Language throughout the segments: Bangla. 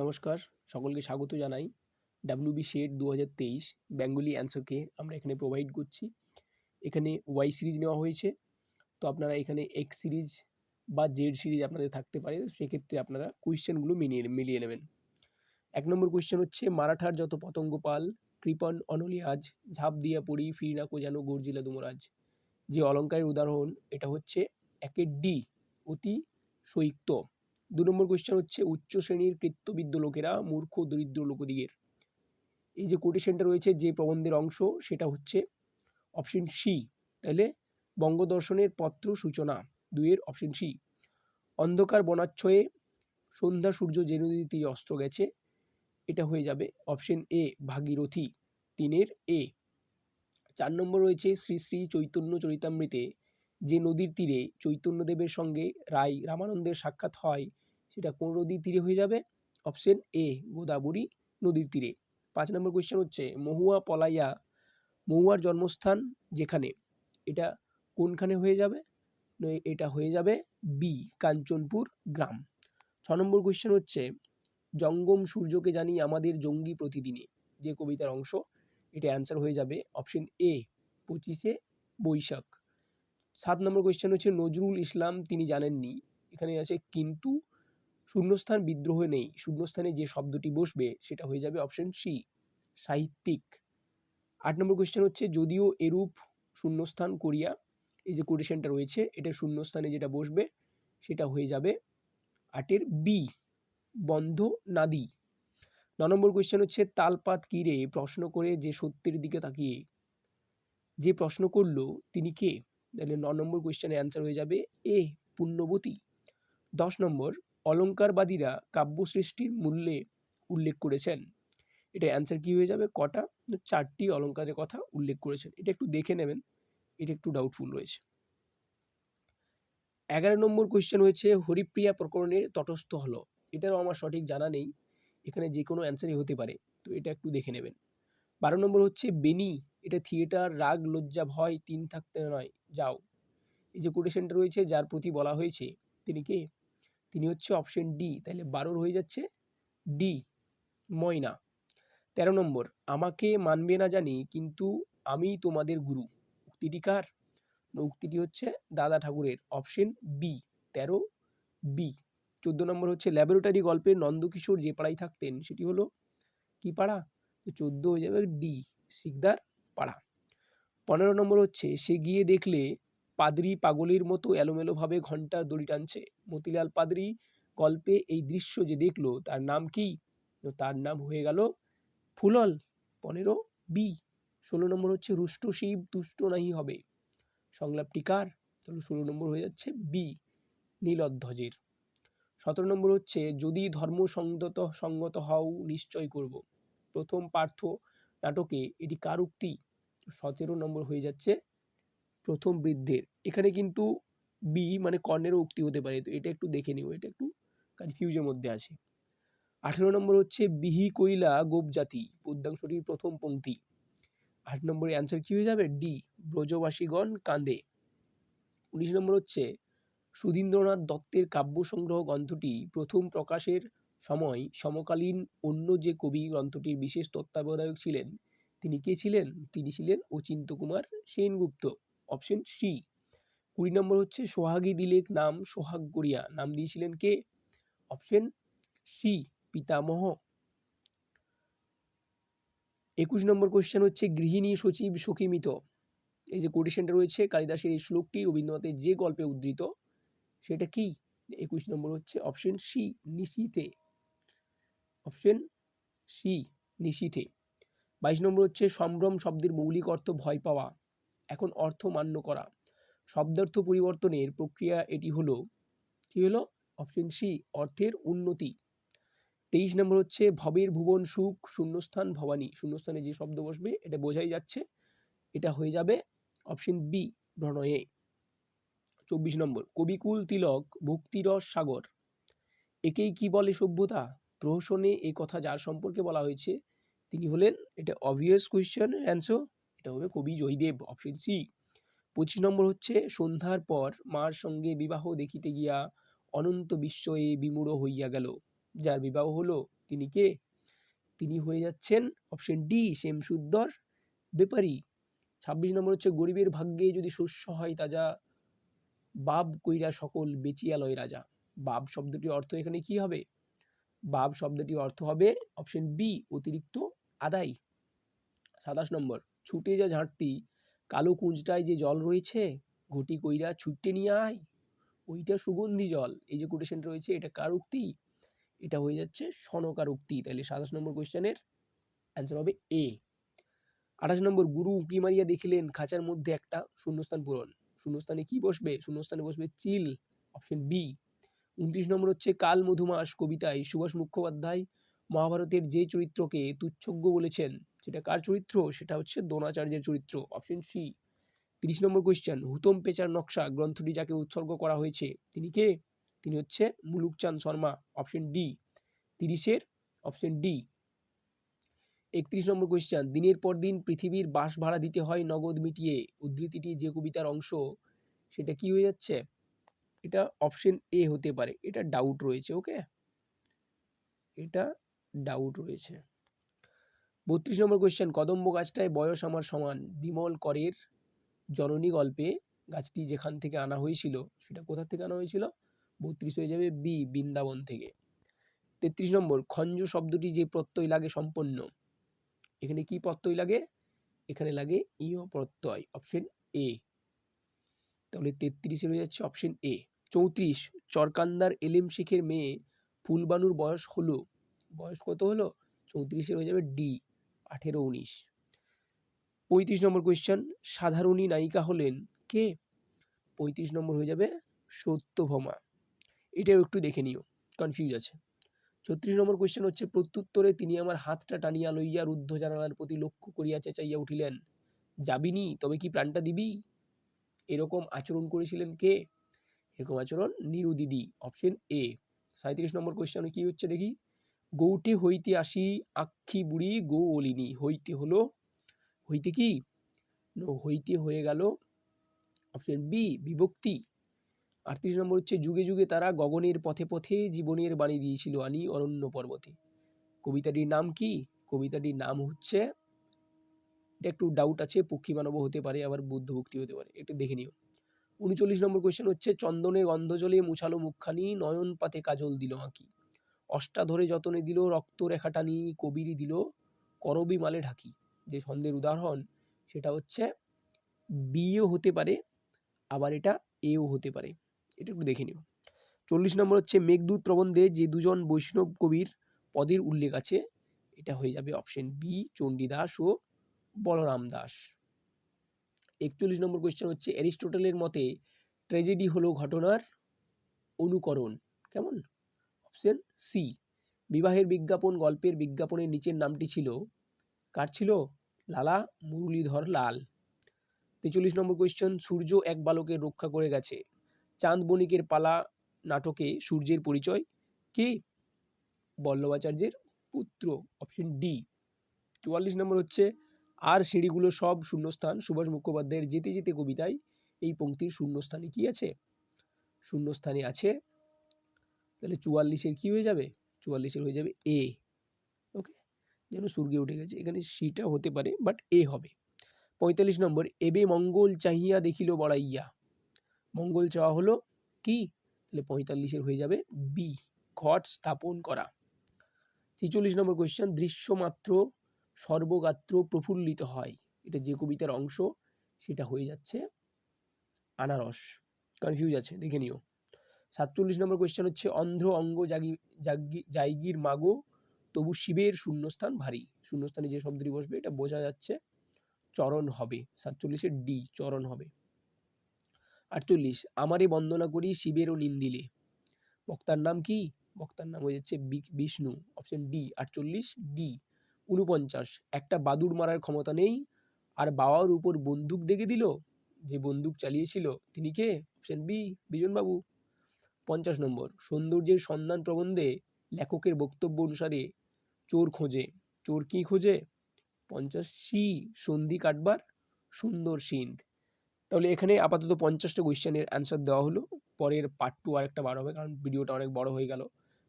নমস্কার, সকলকে স্বাগত জানাই। ডাব্লিউবি শেড দু হাজার তেইশ বেঙ্গলি অ্যান্সারকে আমরা এখানে প্রোভাইড করছি। এখানে ওয়াই সিরিজ নেওয়া হয়েছে। তো আপনারা এখানে এক্স সিরিজ বা জেড সিরিজ আপনাদের থাকতে পারে, সেক্ষেত্রে আপনারা কোয়েশ্চেনগুলো মিলিয়ে মিলিয়ে নেবেন। এক নম্বর কোয়েশ্চেন হচ্ছে, মারাঠার যত পতঙ্গ পাল, কৃপন অনলিয়াজ ঝাঁপ দিয়া পড়ি ফিরিনা কোজানো গর্জিলা দুমরাজ। যে অলঙ্কারের উদাহরণ, এটা হচ্ছে একের ডি অতি সৈক্ত। দু নম্বর কোয়েশ্চেন হচ্ছে, উচ্চ শ্রেণির কৃত্যবিদ্য লোকেরা মূর্খ দরিদ্র লোকদিগের। এই যে কোটেশনটা রয়েছে, যে প্রবন্ধের অংশ, সেটা হচ্ছে অপশন সি তাহলে বঙ্গদর্শনের পত্র সূচনা, দুইয়ের অপশন সি অন্ধকার বনাচ্ছয়ে সন্ধ্যা সূর্য যে নদীর তীরে অস্ত্র গেছে, এটা হয়ে যাবে অপশন এ ভাগীরথী। তিনের এ চার নম্বর রয়েছে, শ্রী শ্রী চৈতন্য চরিতামৃতে যে নদীর তীরে চৈতন্যদেবের সঙ্গে রায় রামানন্দের সাক্ষাৎ হয়, সেটা কোন নদীর তীরে হয়ে যাবে? অপশন এ গোদাবরী নদীর তীরে। পাঁচ নম্বর কোয়েশ্চেন হচ্ছে, মহুয়া পলাইয়া মহুয়ার জন্মস্থান যেখানে? এটা কোনখানে হয়ে যাবে? এটা হয়ে যাবে বি কাঞ্চনপুর গ্রাম। ছ নম্বর কোয়েশ্চেন হচ্ছে, জঙ্গম সূর্যকে জানি আমাদের জঙ্গি প্রতিদিনে যে কবিতার অংশ, এটা অ্যান্সার হয়ে যাবে অপশন এ পঁচিশে বৈশাখ। সাত নম্বর কোয়েশ্চেন হচ্ছে, নজরুল ইসলাম তিনি জানেননি। এখানে আছে, কিন্তু শূন্যস্থান বিদ্রোহ নেই। শূন্যস্থানে যে শব্দটি বসবে, সেটা হয়ে যাবে অপশন সি সাহিত্যিক। আট নম্বর কোয়েশ্চেন হচ্ছে, যদিও এরূপ শূন্যস্থান করিয়া এই যে কোটেশনটা রয়েছে, এটা শূন্যস্থানে যেটা বসবে, সেটা হয়ে যাবে আটের বি বন্ধ নাদি ন নম্বর কোয়েশ্চেন হচ্ছে, তালপাত কিরে প্রশ্ন করে যে সত্যের দিকে তাকিয়ে। যে প্রশ্ন করল, তিনি কে? তাহলে ন নম্বর কোয়েশ্চেনের অ্যান্সার হয়ে যাবে এ পুণ্যবতী। দশ নম্বর, অলঙ্কারবাদীরা কাব্য সৃষ্টির মূল্যে উল্লেখ করেছেন। এটা অ্যান্সার কি হয়ে যাবে? কটা? চারটি অলঙ্কারের কথা উল্লেখ করেছেন। এটা একটু দেখে নেবেন। এটা একটু ডাউটফুল রয়েছে। এগারো নম্বর কোয়েশ্চেন হয়েছে, হরিপ্রিয়া প্রকরণের তটস্থ হলো। এটারও আমার সঠিক জানা নেই। এখানে যে কোনো অ্যান্সারই হতে পারে। তো এটা একটু দেখে নেবেন। বারো নম্বর হচ্ছে বেনি এটা থিয়েটার রাগ, লজ্জা, ভয়, তিন থাকতে নয়। যাও। এই যে কোটেশনটা রয়েছে, যার প্রতি বলা হয়েছে, তিনি কে? তিনি হচ্ছে অপশন ডি তাহলে বারোর হয়ে যাচ্ছে ডি ময়না। তেরো নম্বর, আমাকে মানবে না জানি, কিন্তু আমি তোমাদের গুরু। উক্তিটি কার? উক্তিটি হচ্ছে দাদা ঠাকুরের অপশন বি তেরো বি চোদ্দ নম্বর হচ্ছে ল্যাবরেটরি গল্পে নন্দকিশোর যে পাড়ায় থাকতেন, সেটি হলো কি পাড়া? তো চোদ্দ হয়ে যাবে ডি সিকদার পাড়া। পনেরো নম্বর হচ্ছে, সে গিয়ে দেখলে পাদরি পাগলের মতো এলোমেলোভাবে ঘণ্টার দড়ি টানছে। মতিলাল পাদরি গল্পে এই দৃশ্য যে দেখল, তার নাম কি? তার নাম হয়ে গেল ফুলল, পনেরো বি। ষোলো নম্বর হচ্ছে, রুষ্ট শিব তুষ্ট নাহি হবে। সংলাপটি কার? তাহলে ষোলো নম্বর হয়ে যাচ্ছে বি, নীলধ্বজের। সতেরো নম্বর হচ্ছে, যদি ধর্ম সঙ্গত সঙ্গত হও, নিশ্চয় করব। প্রথম পার্থ নাটকে এটি কার উক্তি? সতেরো নম্বর হয়ে যাচ্ছে প্রথম বৃদ্ধের। এখানে কিন্তু বি মানে কর্ণেরও উক্তি হতে পারে, তো এটা একটু দেখে নিও, এটা একটু কনফিউজের মধ্যে আছে। আঠেরো নম্বর হচ্ছে বিহি কৈলা গোপ জাতি পদ্যাংশটির প্রথম পংক্তি আট নম্বরে অ্যান্সার কি হয়ে যাবে? ডি ব্রজবাসীগণ কান্দে উনিশ নম্বর হচ্ছে সুধীন্দ্রনাথ দত্তের কাব্য সংগ্রহ গ্রন্থটি প্রথম প্রকাশের সময় সমকালীন অন্য যে কবি গ্রন্থটির বিশেষ তত্ত্বাবধায়ক ছিলেন তিনি কে ছিলেন? তিনি ছিলেন অচিন্ত কুমার সেনগুপ্ত অপশন সি কুড়ি নম্বর হচ্ছে সোহাগী দিলেক নাম সোহাগ গড়িয়া। নাম দিয়েছিলেন কে? অপশন সি পিতামহ। একুশ নম্বর কোশ্চেন হচ্ছে গৃহিণী সচিব সখীমিত। এই যে কোটেশনটা রয়েছে, কালিদাসের এই শ্লোকটি রবীন্দ্রনাথের যে গল্পে উদ্ধৃত, সেটা কি? একুশ নম্বর হচ্ছে অপশন সি নিশীথে। অপশন সি নিশীথে। বাইশ নম্বর হচ্ছে সম্ভ্রম শব্দের মৌলিক অর্থ ভয় পাওয়া। এখন অর্থ মান্য করা। শব্দার্থ পরিবর্তনের প্রক্রিয়া এটি হলো, কি হলো? অপশন সি অর্থের উন্নতি। তেইশ নম্বর হচ্ছে ভবের ভুবন সুখ, শূন্যস্থান ভবানী। শূন্যস্থানে যে শব্দ বসবে, এটা বোঝাই যাচ্ছে। এটা হয়ে যাবে অপশন বি প্রণয়ে। চব্বিশ নম্বর, কবিকুল তিলক, ভক্তিরস সাগর। একেই কি বলে সভ্যতা? প্রহসনে এ কথা যার সম্পর্কে বলা হয়েছে তিনি হলেন, এটা অবভিয়াস কোয়েশ্চেন অ্যান্সার এটা হবে কবি জয়দেব অপশন সি পঁচিশ নম্বর হচ্ছে, সন্ধ্যার পর মার সঙ্গে বিবাহ দেখিতে গিয়া অনন্ত বিস্ময়ে বিমূঢ় হইয়া গেল। যার বিবাহ হলো, তিনি কে? তিনি হয়ে যাচ্ছেন অপশন ডি শেমসুদ্দর ব্যাপারী ছাব্বিশ নম্বর হচ্ছে, গরিবের ভাগ্যে যদি শস্য হয় তাজা বাব কইরা সকল বেচিয়া লয় রাজা। বাব শব্দটির অর্থ এখানে কি হবে? বাব শব্দটির অর্থ হবে অপশন বি অতিরিক্ত আদায়। সাতাশ নম্বর, ছুটে যা ঝাঁটতি, কালো কুঁজটায় যে জল রয়েছে, ঘটি কইরা ছুটতে নিয়ে আয়। ওইটা সুগন্ধি জল, এই যে কোটেশনটা রয়েছে, এটা কার উক্তি? এটা হয়ে যাচ্ছে সনকার উক্তি। তাহলে সাতাশ নম্বর কোয়েশ্চেনের অ্যান্সার হবে এ আঠাশ নম্বর, গুরু উঁকি মারিয়া দেখিলেন, খাঁচার মধ্যে একটা শূন্যস্থান পূরণ। শূন্যস্থানে কি বসবে? শূন্যস্থানে বসবে চিল অপশন বি উনত্রিশ নম্বর হচ্ছে কাল মধুমাস কবিতায় সুভাষ মুখোপাধ্যায় মহাভারতের যে চরিত্রকে তুচ্ছজ্ঞ বলেছেন, সেটা কার চরিত্র? সেটা হচ্ছে দ্রোণাচার্যের চরিত্র অপশন সি তিরিশ নম্বর কোয়েশ্চেন হুতম পেচার নকশা গ্রন্থটি যাকে উৎসর্গ করা হয়েছে, তিনি কে? তিনি হচ্ছে মুলুকচাঁদ শর্মা অপশন ডি তিরিশের অপশন ডি একত্রিশ নম্বর কোয়েশ্চেন দিনের পর দিন পৃথিবীর বাস ভাড়া দিতে হয় নগদ মিটিয়ে, উদ্ধৃতিটি যে কবিতার অংশ, সেটা কি হয়ে যাচ্ছে? এটা অপশন এ হতে পারে। এটা ডাউট রয়েছে ওকে এটা ডাউট রয়েছে। বত্রিশ নম্বর কোয়েশ্চেন কদম্ব গাছটায় বয়স আমার সমান? বিমল করের জননী গল্পে গাছটি যেখান থেকে আনা হয়েছিল, সেটা কোথা থেকে আনা হয়েছিল? বত্রিশ হয়ে যাবে বি বৃন্দাবন থেকে। তেত্রিশ নম্বর, খঞ্জ শব্দটি যে প্রত্যয় লাগে সম্পন্ন। এখানে কি প্রত্যয় লাগে? এখানে লাগে ইয় প্রত্যয় অপশন এ তাহলে তেত্রিশে হয়ে যাচ্ছে অপশন এ চৌত্রিশ, চরকান্দার এলিম শিখের মেয়ে ফুলবানুর বয়স হলো, বয়স কত হলো? চৌত্রিশে হয়ে যাবে ডি, আঠেরো, উনিশ। পঁয়ত্রিশ নম্বর কোয়েশ্চেন সাধারণী নায়িকা হলেন কে? পঁয়ত্রিশ নম্বর হয়ে যাবে সত্যভমা। এটাও একটু দেখে নিও কনফিউজ আছে। ছত্রিশ নম্বর কোয়েশ্চেন হচ্ছে, প্রত্যুত্তরে তিনি আমার হাতটা টানিয়া লইয়া রুদ্ধ জানালার প্রতি লক্ষ্য করিয়া চেঁচাইয়া উঠিলেন, যাবিনি, তবে কি প্রাণটা দিবি? এরকম আচরণ করেছিলেন কে? এরকম আচরণ নিরু দিদি অপশন এ সাঁত্রিশ নম্বর কোয়েশ্চেন কি হচ্ছে দেখি? গৌটে হইতে আসি আক্ষি বুড়ি গৌ ওলিনি হইতে হলো, হইতে কি? হইতে হয়ে গেল অপশন বি বিভক্তি। আটত্রিশ নম্বর হচ্ছে, যুগে যুগে তারা গগনের পথে পথে জীবনের বাণী দিয়েছিল আনি অরণ্য পর্বতে। কবিতাটির নাম কি? কবিতাটির নাম হচ্ছে এটা একটু ডাউট আছে পক্ষী মানব হতে পারে, আবার বুদ্ধভক্তি হতে পারে। একটু দেখে নিও। উনচল্লিশ নম্বর কোয়েশ্চেন হচ্ছে চন্দনের গন্ধ জলে মুছালো মুখখানি, নয়ন পাতে কাজল দিল আঁকি। অষ্টা ধরে যতনে দিল, রক্ত রেখাটানি কবিরই দিল, করবি মালে ঢাকি। যে ছন্দের উদাহরণ, সেটা হচ্ছে বিও হতে পারে, আবার এটা এও হতে পারে। এটা একটু দেখে নিও। চল্লিশ নম্বর হচ্ছে, মেঘদূত প্রবন্ধে যে দুজন বৈষ্ণব কবির পদের উল্লেখ আছে, এটা হয়ে যাবে অপশন বি চণ্ডীদাস ও বলরাম দাস। একচল্লিশ নম্বর কোয়েশ্চেন হচ্ছে, অ্যারিস্টোটেলের মতে ট্র্যাজেডি হলো ঘটনার অনুকরণ। কেমন? অপশন সি বিবাহের বিজ্ঞাপন, গল্পের বিজ্ঞাপনের নিচের নামটি ছিল, কার ছিল? লালা মুরলীধর লাল। তেচল্লিশ নম্বর কোয়েশ্চেন সূর্য এক বালকের রক্ষা করে গেছে। চাঁদ বণিকের পালা নাটকে সূর্যের পরিচয় কি? বল্লভাচার্যের পুত্র। অপশন ডি চুয়াল্লিশ নম্বর হচ্ছে আর সিঁড়িগুলো সব শূন্যস্থান। সুভাষ মুখোপাধ্যায়ের যেতে যেতে কবিতায় এই পঙ্ক্তির শূন্যস্থানে কি আছে? শূন্যস্থানে আছে, তাহলে চুয়াল্লিশের কি হয়ে যাবে? চুয়াল্লিশের হয়ে যাবে এ ওকে যেন স্বর্গে উঠে গেছে। এখানে সিটা হতে পারে বাট এ হবে। পঁয়তাল্লিশ নম্বর, এবে মঙ্গল চাহিয়া দেখিল বড়াইয়া। মঙ্গল চাওয়া হলো কি? তাহলে পঁয়তাল্লিশের হয়ে যাবে বি ঘট স্থাপন করা। ছেচল্লিশ নম্বর কোয়েশ্চেন দৃশ্যমাত্র সর্বগাত্র প্রফুল্লিত হয়। এটা যে কবিতার অংশ, সেটা হয়ে যাচ্ছে আনারস। কনফিউজ আছে, দেখে নিও। সাতচল্লিশ নম্বর কোয়েশ্চেন হচ্ছে, অন্ধ্র অঙ্গ জাগি জাগি জায়গির মাগো, তবু শিবের শূন্যস্থান ভারী। শূন্যস্থানে যে শব্দটি বসবে, এটা বোঝা যাচ্ছে চরণ হবে। সাতচল্লিশের ডি চরণ হবে। আটচল্লিশ, আমারে বন্দনা করি শিবেরও নিন্দিলে। বক্তার নাম কি? বক্তার নাম হয়ে যাচ্ছে বিষ্ণু। অপশন ডি আটচল্লিশ ডি উনপঞ্চাশ একটা বাদুর মারার ক্ষমতা নেই, আর বাবার উপর বন্দুক দেখে দিল, যে বন্দুক চালিয়েছিল, তিনি কে? Option B, বিজনবাবু। পঞ্চাশ নম্বর, সৌন্দর্যের সন্ধান প্রবন্ধে লেখকের বক্তব্য অনুসারে চোর খোঁজে। চোর কি খোঁজে? পঞ্চাশ সি, সন্ধি কাটবার, সুন্দর সিন্ধ। তাহলে এখানে আপাতত পঞ্চাশটা কোয়েশ্চেনের অ্যান্সার দেওয়া হলো। পরের পার্ট টু আরেকটা বার হবে, কারণ ভিডিওটা অনেক বড় হয়ে গেল।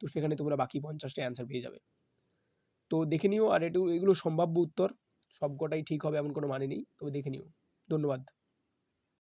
তো সেখানে তোমরা বাকি পঞ্চাশটা অ্যান্সার পেয়ে যাবে। তো দেখে নিও আর একটু এগুলো সম্ভাব্য উত্তর। সবকটাই ঠিক হবে এমন কোনো মানে নেই। তবে দেখে নিও। ধন্যবাদ।